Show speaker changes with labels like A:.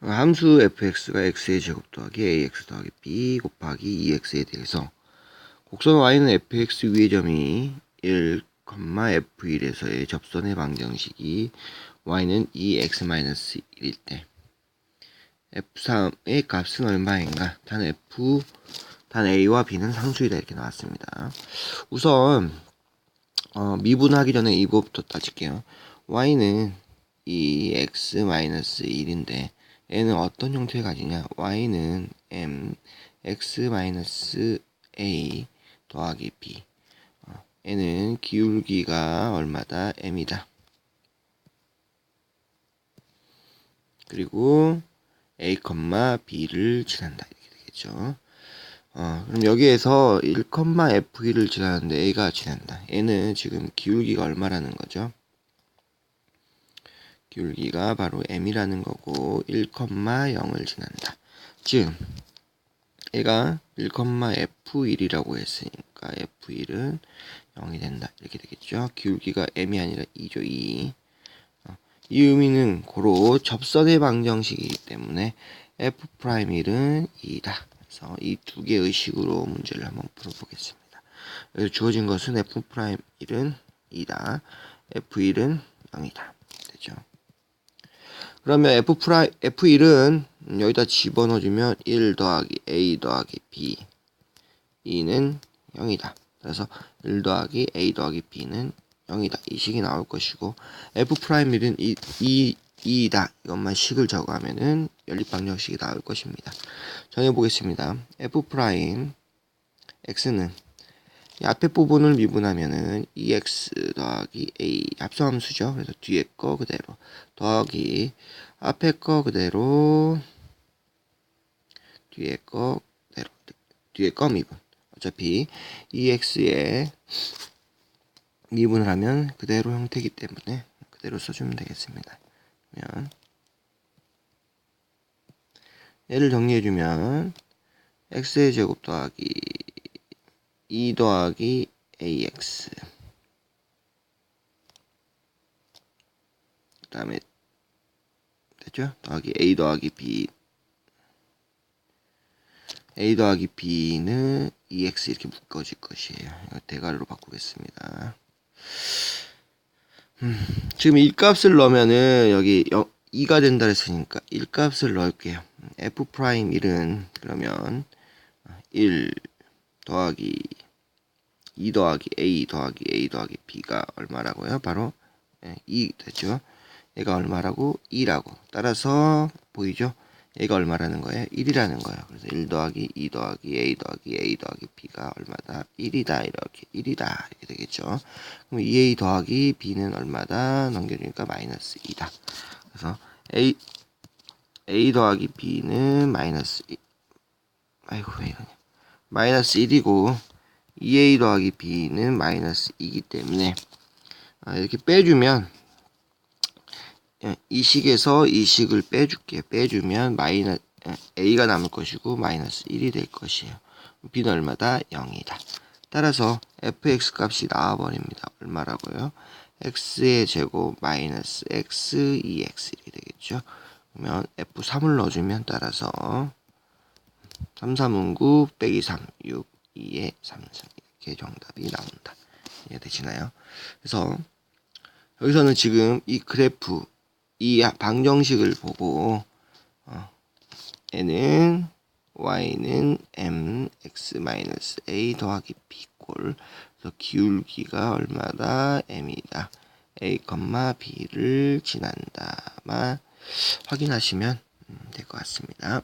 A: 함수 fx가 x의 제곱 더하기 ax 더하기 b 곱하기 2x에 대해서 곡선 y는 fx 위의 점이 1, f1에서의 접선의 방정식이 y는 2x-1일 때 f3의 값은 얼마인가? 단 f 단 a와 b는 상수이다 이렇게 나왔습니다. 우선 어, 미분하기 전에 이거부터 따질게요. y는 2x-1인데 얘는 어떤 형태를 가지냐? y는 m x-a 더하기 b 어, 얘는 기울기가 얼마다? m이다. 그리고 a, b를 지난다 이렇게 되겠죠. 어, 그럼 여기에서 1,f1을 지나는데 a가 지난다. 얘는 지금 기울기가 얼마라는 거죠? 기울기가 바로 m이라는 거고 1,0을 지난다. 즉 얘가 1,f1이라고 했으니까 f1은 0이 된다. 이렇게 되겠죠. 기울기가 m이 아니라 2죠. 2. 어, 이 의미는 고로 접선의 방정식이기 때문에 f'1은 2다. 그래서 이 두 개의 식으로 문제를 한번 풀어보겠습니다. 여기서 주어진 것은 f'1은 2다. f1은 0이다. 되죠. 그러면 f 프라이, f1은 여기다 집어넣어 주면 1 더하기 a 더하기 b 2는 0이다. 그래서 1 더하기 a 더하기 b는 0이다. 이 식이 나올 것이고 f 프라임 1은 2, 2, 2이다. 이것만 식을 적어하면은 연립방정식이 나올 것입니다. 정해 보겠습니다. f 프라임 x는 이 앞에 부분을 미분하면은 2x 더하기 a 합성함수죠. 그래서 뒤에 거 그대로 더하기 앞에 거 그대로 뒤에 거 그대로 뒤에 거 미분. 어차피 2x에 미분을 하면 그대로 형태이기 때문에 그대로 써주면 되겠습니다. 그러면 얘를 정리해주면 x의 제곱 더하기 2 더하기 ax 그 다음에 됐죠? 더하기 a 더하기 b a 더하기 b는 2x 이렇게 묶어질 것이에요. 이거 대괄호로 바꾸겠습니다. 음, 지금 1값을 넣으면은 여기 2가 된다 했으니까 1값을 넣을게요. f 프라임 1은 그러면 1 더하기 2 더하기 a 더하기 a 더하기 b가 얼마라고요? 바로 2 됐죠. 얘가 얼마라고? 2라고. 따라서 보이죠? 얘가 얼마라는 거예요? 1이라는 거예요. 그래서 1 더하기 2 더하기 a 더하기 a 더하기 b가 얼마다? 1이다. 이렇게 1이다. 이렇게 되겠죠. 그럼 2a 더하기 b는 얼마다? 넘겨주니까 마이너스 2다. 그래서 a a 더하기 b는 마이너스 2. 아이고 왜 이러냐. 마이너스 1이고 2a 더하기 b는 마이너스 2이기 때문에 아, 이렇게 빼주면 예, 이 식에서 이 식을 빼줄게. 빼주면 마이너스 a가 남을 것이고 마이너스 1이 될 것이에요. b는 얼마다? 0이다. 따라서 fx 값이 나와버립니다. 얼마라고요? x의 제곱 마이너스 x 2x 이렇게 되겠죠. 그러면 f3을 넣어주면 따라서 3, 3은 9, 빼기 3, 6, 2에 3, 3 이렇게 정답이 나온다. 이해되시나요? 그래서 여기서는 지금 이 그래프 이 방정식을 보고 어, 얘는 y는 m x 마이너스 a 더하기 b 꼴 그래서 기울기가 얼마다 m이다 a, b를 지난다만 확인하시면 될 것 같습니다.